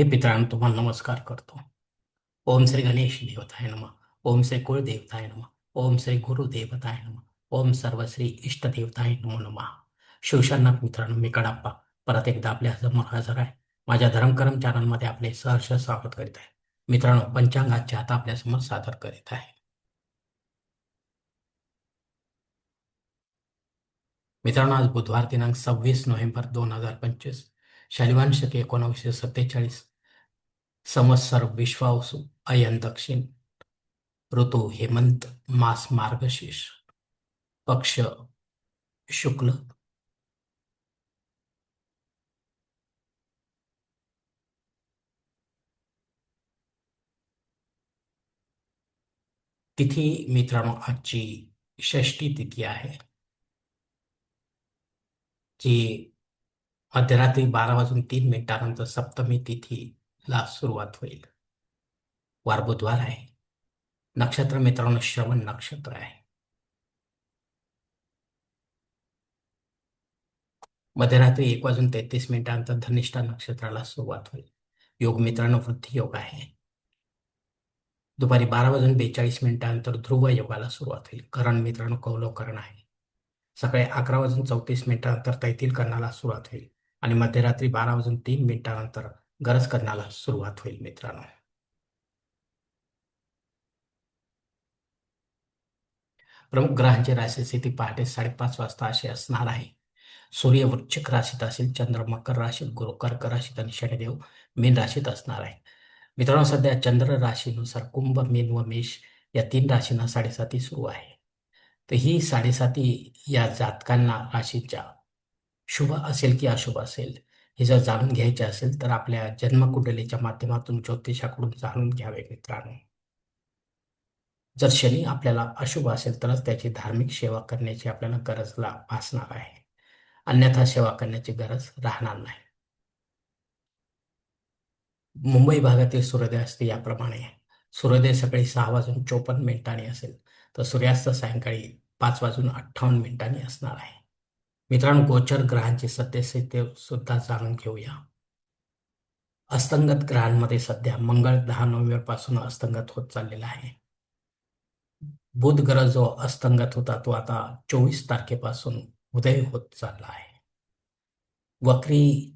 हे मित्रांनो तुम्हाला नमस्कार करतो. ओम श्री गणेश देवताय नम ओम श्री कुळदेवताय नम ओम श्री गुरुदेवताय नम ओम सर्व श्री इष्ट देवताय नमो नमः. शिवशरणात मित्रांनो मी कडाप्पा. परत एकदा आपल्यासमोर हजर आहे. माझ्या धर्मकरम चॅनलमध्ये आपले सहर्ष स्वागत करीत आहे. मित्रांनो पंचांगाचे आता आपल्यासमोर सादर करीत आहे. मित्रांनो आज बुधवार दिनांक सव्वीस नोव्हेंबर दोन हजार पंचवीस शालिवान शके एकोणावीसशे सत्तेचाळीस संवत्सर विश्वावसु अयन दक्षिण। ऋतू हेमंत मास मार्गशीर्ष। पक्ष शुक्ल। तिथी मित्रांनो आजची षष्टी तिथी आहे जी मध्यरात्री बारा वाजून तीन मिनिटानंतर सप्तमी तिथी ला सुरुवात होईल. वार बुधवार आहे. नक्षत्र मित्रांनो श्रवण नक्षत्र आहे. मध्यरात्री एक वाजून तेहतीस मिनिटांतर धनिष्ठा नक्षत्राला सुरुवात होईल. योग मित्रांनो वृद्धी योग आहे. दुपारी बारा वाजून बेचाळीस मिनिटांतर ध्रुव योगाला सुरुवात होईल. करण मित्रांनो कौलवकरण आहे. सकाळी अकरा वाजून चौतीस मिनिटांतर तैतील कर्णाला सुरुवात होईल. आणि मध्यरात्री बारा वाजून तीन मिनिटानंतर गरज करण्याला सुरुवात होईल मित्रांनो. प्रमुख ग्रहांची राशी स्थिती पहाटे साडेपाच वाजता अशी असणार आहे. सूर्य वृश्चिक राशीत असेल चंद्र मकर राशीत गुरु कर्क राशीत आणि शनिदेव मीन राशीत असणार आहे. मित्रांनो सध्या चंद्र राशीनुसार कुंभ मीन व मेष या तीन राशींना साडेसाती सुरू आहे. तर ही साडेसाती या जातकांना राशीच्या शुभ असेल की अशुभ असेल हे जर जाणून घ्यायचे असेल तर आपल्या जन्मकुंडलीच्या माध्यमातून ज्योतिषाकडून जाणून घ्यावे मित्रांनो. जर शनी आपल्याला अशुभ असेल तरच त्याची धार्मिक सेवा करण्याची आपल्याला गरज भासणार आहे. अन्यथा सेवा करण्याची गरज राहणार नाही. मुंबई भागातील सूर्योदय असते याप्रमाणे सूर्योदय सकाळी सहा वाजून चोपन्न मिनिटांनी असेल तर सूर्यास्त सायंकाळी पाच वाजून अठ्ठावन्न मिनिटांनी असणार आहे. मित्रांनो गोचर ग्रहांची सद्यस्थिती सुद्धा जाणून घेऊया. अस्तंगत ग्रहांमध्ये सध्या मंगळ दहा नोव्हेंबरपासून अस्तंगत होत चाललेला आहे. बुध ग्रह जो अस्तंगत होता तो आता चोवीस तारखेपासून उदय होत चालला आहे. वक्री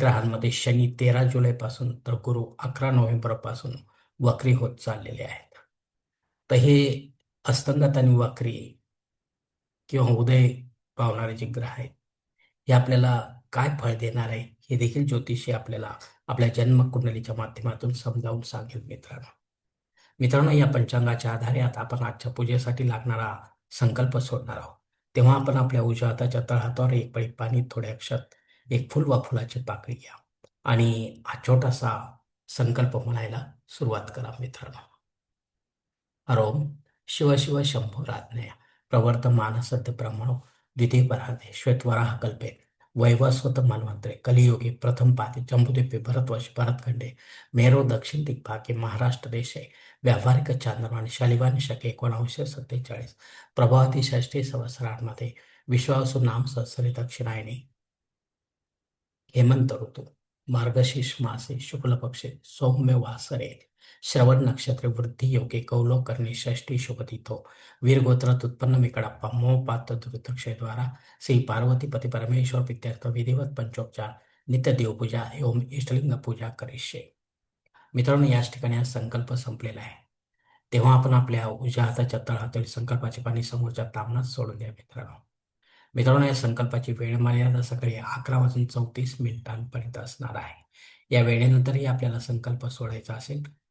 ग्रहांमध्ये शनी तेरा जुलै पासून तर गुरु अकरा नोव्हेंबरपासून वक्री होत चाललेले आहेत. तर हे अस्तंगत आणि वक्री किंवा उदय पावणारे जे ग्रह आहेत. हे आपल्याला काय फळ देणार आहे हे देखील ज्योतिषी आपल्याला आपल्या जन्मकुंडलीच्या माध्यमातून समजावून सांगेल मित्रांनो. मित्रांनो या पंचांगाच्या आधारे आता आपण आजच्या पूजेसाठी लागणारा संकल्प सोडणार आहोत. तेव्हा आपण आपल्या उजव्या हाताच्या तळहातावर एक पळी पाणी थोडे अक्षत एक फुल वा फुलाची पाकळी घ्या. आणि हा छोटासा संकल्प म्हणायला सुरुवात करा मित्रांनो. हरोम शिव शिव शंभो राज्ञय. प्रवर्त सद्य ब्रह्मणो. द्वितीय पराधे श्वेतवराह कल्पे वैवस्वत मन्वंतरे कलियुगे प्रथम पादे जम्बुद्वीपे भरतवर्ष भरतखंडे मेरो दक्षिण दिग्भागे महाराष्ट्र देशे। व्यावहारिक चांद्रवाणी शालिवान शके एकोणावीसशे सत्तेचाळीस। प्रभावती षष्टी संवत्सरांमध्ये विश्वासू नाम सहस्री दक्षिणायने। हेमंत ऋतू। मार्गशीर्ष मासे शुक्ल पक्षे सौम्य वासरे। श्रवण नक्षत्र वृद्धी योगे कौलो करणे षष्टी शुभतिथो वीरगोत्रात उत्पन्न मिकडाप्पा मोह पात्र द्वारा श्री पार्वती पति परमेश्वर पित्यर्थ विधिवत पंचोपचार नित्य देवपूजा एवं इष्टलिंग पूजा करिष्ये। मित्रांनो याच ठिकाणी हा संकल्प संपलेला आहे. तेव्हा आपण आपल्या उजव्या हाताच्या तळहातील संकल्पाचे पाणी समोरच्या तामनात सोडून द्या मित्रांनो. मित्रांनो या संकल्पाची वेळ मर्यादा सकाळी अकरा वाजून चौतीस मिनिटांपर्यंत असणार आहे. या वेळेनंतरही आपल्याला संकल्प सोडायचा असेल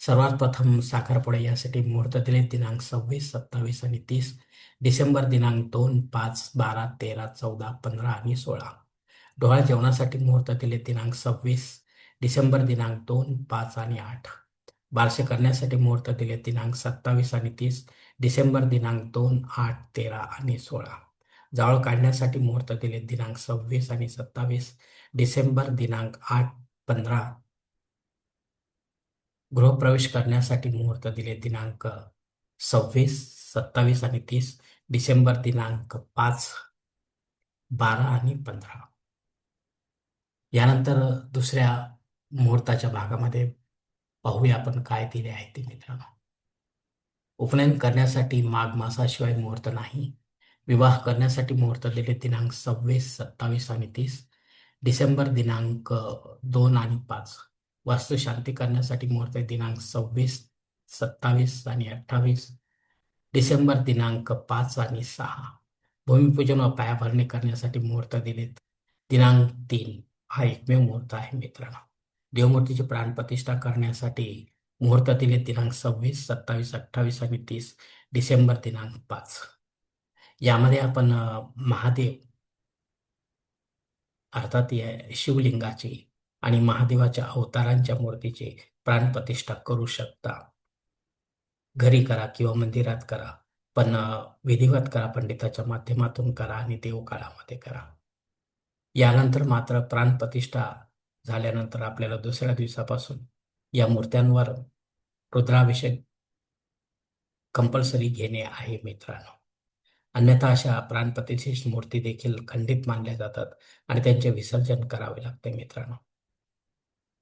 सर्वात प्रथम साखरपुडा यासाठी मुहूर्त दिले. दिनांक सव्वीस सत्तावीस आणि तीस डिसेंबर दिनांक दोन पाच बारा तेरा चौदा पंधरा आणि सोळा. डोळा जेवणासाठी मुहूर्त दिले. दिनांक सव्वीस डिसेंबर दिनांक दोन पाच आणि आठ. बारसे करण्यासाठी मुहूर्त दिले. दिनांक सत्तावीस आणि तीस डिसेंबर दिनांक दोन आठ तेरा आणि सोळा. जावळ काढण्यासाठी मुहूर्त दिले. दिनांक सव्वीस आणि सत्तावीस डिसेंबर दिनांक आठ पंधरा गृहप्रवेश करण्यासाठी मुहूर्त दिले. दिनांक सव्वीस सत्तावीस आणि तीस डिसेंबर दिनांक पाच बारा आणि पंधरा. यानंतर दुसऱ्या मुहूर्ताच्या भागामध्ये पाहूया आपण काय दिले आहे ते मित्रांनो. उपनयन करण्यासाठी माघ मासाशिवाय मुहूर्त नाही. विवाह करण्यासाठी मुहूर्त दिले दिनांक सव्वीस सत्तावीस आणि तीस डिसेंबर दिनांक दोन आणि पाच. वास्तुशांती करण्यासाठी मुहूर्त दिनांक सव्वीस सत्तावीस आणि अठ्ठावीस डिसेंबर दिनांक पाच आणि सहा. भूमिपूजन व पायाभरणी करण्यासाठी मुहूर्त दिलेत. दिनांक तीन हा एकमेव मुहूर्त आहे मित्रांनो. देवमूर्तीची प्राणप्रतिष्ठा करण्यासाठी मुहूर्त दिले दिनांक सव्वीस सत्तावीस अठ्ठावीस आणि तीस डिसेंबर दिनांक पाच. यामध्ये आपण महादेव अर्थात या शिवलिंगाची आणि महादेवाच्या अवतारांच्या मूर्तीची प्राणप्रतिष्ठा करू शकता. घरी करा किंवा मंदिरात करा पण विधिवत करा पंडिताच्या माध्यमातून करा आणि देवकाळामध्ये करा. यानंतर मात्र प्राणप्रतिष्ठा झाल्यानंतर आपल्याला दुसऱ्या दिवसापासून या मूर्त्यांवर रुद्राभिषेक कंपल्सरी घेणे आहे मित्रांनो. अन्यथा अशा प्राणप्रतिष्ठित मूर्ती देखील खंडित मानल्या जातात आणि त्यांचे विसर्जन करावे लागते मित्रांनो.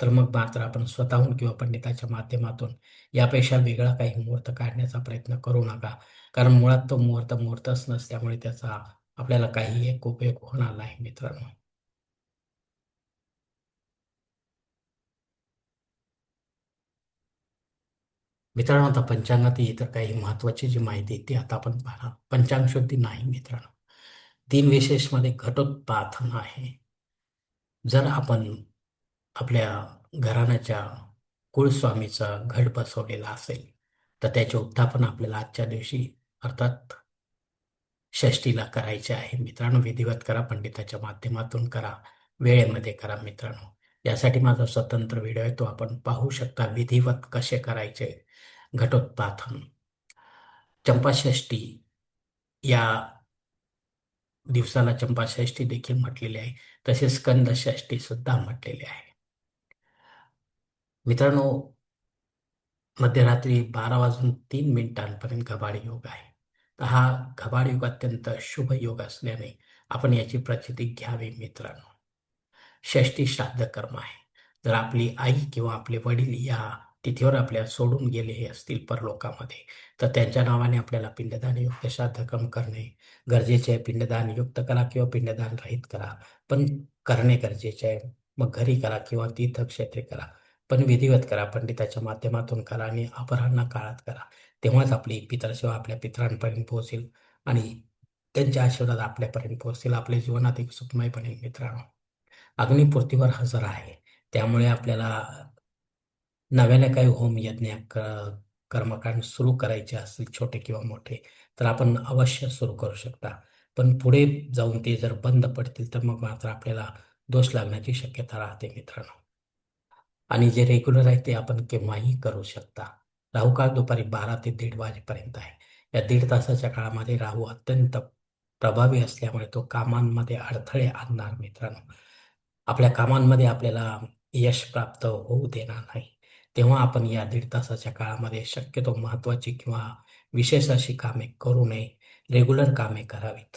तर मग मात्र आपण स्वतःहून किंवा पंडिताच्या माध्यमातून यापेक्षा वेगळा काही मुहूर्त काढण्याचा प्रयत्न करू नका. कारण मुळात तो मुहूर्त मुहूर्तच नसल्यामुळे त्याचा आपल्याला काही एक उपयोग होणार नाही मित्रांनो. मित्रांनो आता पंचांगातील इतर काही महत्वाची जी माहिती ती आता आपण पाहणार. पंचांग शुद्धी नाही मित्रांनो. दिनविशेषमध्ये घटोत्पाथन आहे. जर आपण आपल्या घराण्याच्या कुळस्वामीचा घट बसवलेला असेल तर त्याचे उत्थापन आपल्याला आजच्या दिवशी अर्थात षष्टीला करायचे आहे. मित्रांनो विधिवत करा पंडिताच्या माध्यमातून करा वेळेमध्ये करा मित्रांनो. यासाठी माझा स्वतंत्र व्हिडिओ आहे तो आपण पाहू शकता. विधिवत कसे करायचे? घटोत्पाथन. चंपाषष्ठी या दिवसाला चंपाषष्ठी देखील म्हटलेली आहे. तसेच स्कंदषष्ठी सुद्धा म्हटलेली आहे. मित्रांनो मध्यरात्री बारा वाजून तीन मिनिटांपर्यंत घबाड योग आहे. तर हा घबाड योग अत्यंत शुभ योग असल्याने आपण याची प्रचिती घ्यावी मित्रांनो. षष्टी श्राद्ध कर्म आहे. जर आपली आई किंवा आपले वडील या तिथीवर आपल्या सोडून गेले असतील परलोकामध्ये तर त्यांच्या नावाने आपल्याला पिंडदान युक्त श्राद्ध कर्म करणे गरजेचे आहे पिंडदान युक्त करा किंवा पिंडदान रहित करा पण करणे गरजेचे आहे. मग घरी करा किंवा तीर्थक्षेत्रे करा. पण विधिवत करा पंडिताच्या माध्यमातून करा आणि अपराह्न काळात करा. तेव्हाच आपली पितरसेवा आपल्या पितरांपर्यंत पोहोचेल आणि त्यांच्या आशीर्वाद आपल्यापर्यंत पोहोचतील. आपले जीवनात एक सुखमय बनेल मित्रांनो अग्निपूर्तीवर हजर आहे. त्यामुळे आपल्याला नव्याने काही होम यज्ञ कर्मकांड सुरू करायचे असतील छोटे किंवा मोठे तर आपण अवश्य सुरू करू शकता. पण पुढे जाऊन ते जर बंद पडतील तर मग मात्र आपल्याला दोष लागण्याची शक्यता राहते मित्रांनो. आणि जे रेग्युलर आहे ते आपण केव्हाही करू शकता. राहू काळ दुपारी बारा ते दीड वाजेपर्यंत आहे. या दीड तासाच्या काळामध्ये राहू अत्यंत प्रभावी असल्यामुळे तो कामांमध्ये अडथळे आणणार मित्रांनो. आपल्या कामांमध्ये आपल्याला यश प्राप्त होऊ देणार नाही. तेव्हा आपण या दीड तासाच्या काळामध्ये शक्यतो महत्वाची किंवा विशेष अशी कामे करू नये. रेग्युलर कामे करावीत.